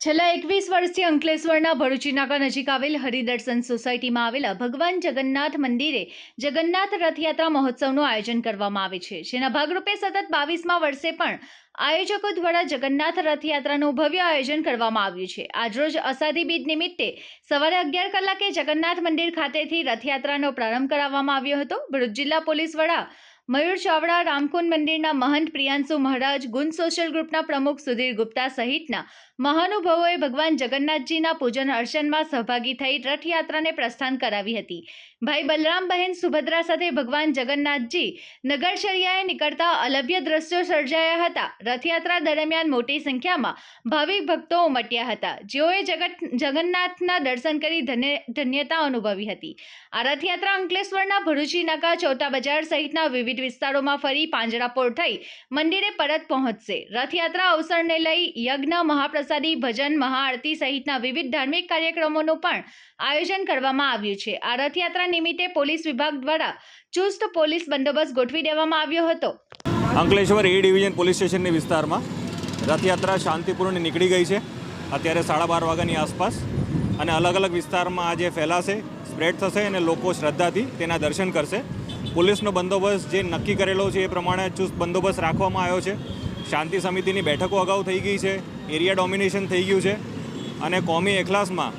છેલ્લા એકવીસ વર્ષથી અંકલેશ્વરના ભરૂચીનાકા નજીક આવેલ હરિદર્શન સોસાયટીમાં આવેલા ભગવાન જગન્નાથ મંદિરે જગન્નાથ રથયાત્રા મહોત્સવનું આયોજન કરવામાં આવે છે. જેના ભાગરૂપે સતત બાવીસમા વર્ષે પણ આયોજકો દ્વારા જગન્નાથ રથયાત્રાનું ભવ્ય આયોજન કરવામાં આવ્યું છે. આજરોજ અષાઢી બીજ નિમિત્તે સવારે અગિયાર કલાકે જગન્નાથ મંદિર ખાતેથી રથયાત્રાનો પ્રારંભ કરાવવામાં આવ્યો હતો. ભરૂચ જિલ્લા પોલીસ વડા મયુર ચાવડા, રામકુંડ મંદિરના મહંત પ્રિયાંશુ મહારાજ ગુંજ સોશિયલ ગ્રુપના પ્રમુખ સુધીર ગુપ્તા સહિતના મહાનુભાવોએ ભગવાન જગન્નાથજીના પૂજન અર્ચનમાં સહભાગી થઈ રથયાત્રાને પ્રસ્થાન કરાવી હતી. ભાઈ બલરામ બહેન સુભદ્રા સાથે ભગવાન જગન્નાથજી નગરશરિયાએ નીકળતા અલભ્ય દ્રશ્યો સર્જાયા હતા. રથયાત્રા દરમિયાન મોટી સંખ્યામાં ભાવિક ભક્તો ઉમટ્યા હતા. જેઓએ જગત, જગન્નાથના દર્શન કરી ધન્ય, ધન્યતા અનુભવી હતી. આ રથયાત્રા અંકલેશ્વરના ભરૂચી નાકા ચોટા બજાર સહિતના વિવિધ વિસ્તારોમાં ફરી પાંજરાપોળ થઈ. મંદિરે પરત પહોંચશે. રથયાત્રા અવસરને લઈ યજ્ઞ, મહાપ્રસાદી, ભજન, મહાઆરતી સહિતના વિવિધ ધાર્મિક કાર્યક્રમોનું પણ આયોજન કરવામાં આવ્યું છે. આ રથયાત્રા નિમિત્તે પોલીસ વિભાગ દ્વારા ચુસ્ત પોલીસ બંદોબસ્ત ગોઠવી દેવામાં આવ્યો હતો. અંકલેશ્વર એ ડિવિઝન પોલીસ સ્ટેશનની વિસ્તારમાં રથયાત્રા શાંતિપૂર્ણ નીકળી ગઈ છે. અત્યારે સાડા બાર વાગ્યાની આસપાસ અને અલગ અલગ વિસ્તારમાં આજે ફેલાશે, સ્પ્રેડ થશે અને લોકો શ્રદ્ધાથી તેના દર્શન કરશે. પોલીસનો બંદોબસ્ત જે નક્કી કરેલો છે એ પ્રમાણે ચુસ્ત બંદોબસ્ત રાખવામાં આવ્યો છે. શાંતિ સમિતિની બેઠકો અગાઉ થઈ ગઈ છે, એરિયા ડોમિનેશન થઈ ગયું છે અને કોમી એખલાસમાં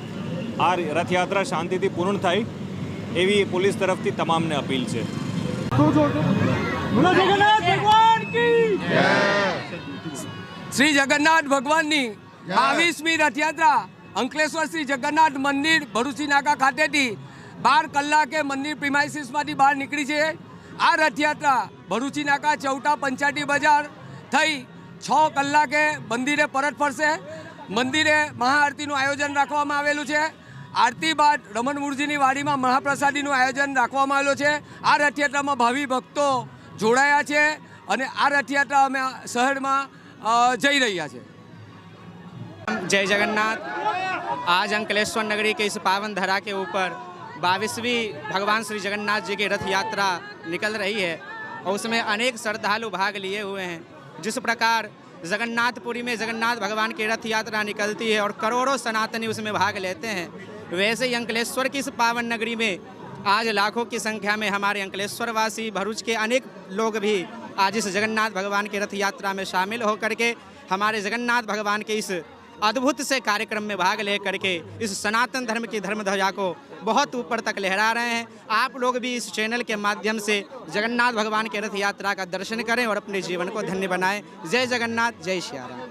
આ રથયાત્રા શાંતિથી પૂર્ણ થાય એવી પોલીસ તરફથી તમામને અપીલ છે. શ્રી જગન્નાથ ભગવાનની બાવીસમી રથયાત્રા અંકલેશ્વર શ્રી જગન્નાથ મંદિર ભરૂચી નાકા ખાતેથી બાર કલાકે મંદિર પ્રિમાઇસીસમાંથી બહાર નીકળી છે આ રથયાત્રા ભરૂચી નાકા ચૌટા પંચાયતી બજાર થઈ છ કલાકે મંદિરે પરત ફરશે મંદિરે મહાઆરતીનું આયોજન રાખવામાં આવેલું છે આરતી બાદ રમણ મૂળજીની વાડીમાં મહાપ્રસાદીનું આયોજન રાખવામાં આવેલું છે આ રથયાત્રામાં ભાવિ ભક્તો જોડાયા છે અને આ રથયાત્રા અમે શહેરમાં અ, જઈ રહ્યા છે जय जगन्नाथ आज अंकलेश्वर नगरी के इस पावन धरा के ऊपर बाईसवीं भगवान श्री जगन्नाथ जी की रथ यात्रा निकल रही है और उसमें अनेक श्रद्धालु भाग लिए हुए हैं। जिस प्रकार जगन्नाथपुरी में जगन्नाथ भगवान की रथ यात्रा निकलती है और करोड़ों सनातनी उसमें भाग लेते हैं, वैसे ही अंकलेश्वर की इस पावन नगरी में आज लाखों की संख्या में हमारे अंकलेश्वर वासी भरूच के अनेक लोग भी आज इस जगन्नाथ भगवान की रथ यात्रा में शामिल होकर के हमारे जगन्नाथ भगवान के इस अद्भुत से कार्यक्रम में भाग ले करके इस सनातन धर्म की धर्म ध्वजा को बहुत ऊपर तक लहरा रहे हैं। आप लोग भी इस चैनल के माध्यम से जगन्नाथ भगवान के रथ यात्रा का दर्शन करें और अपने जीवन को धन्य बनाएँ। जय जगन्नाथ, जय श्री राम।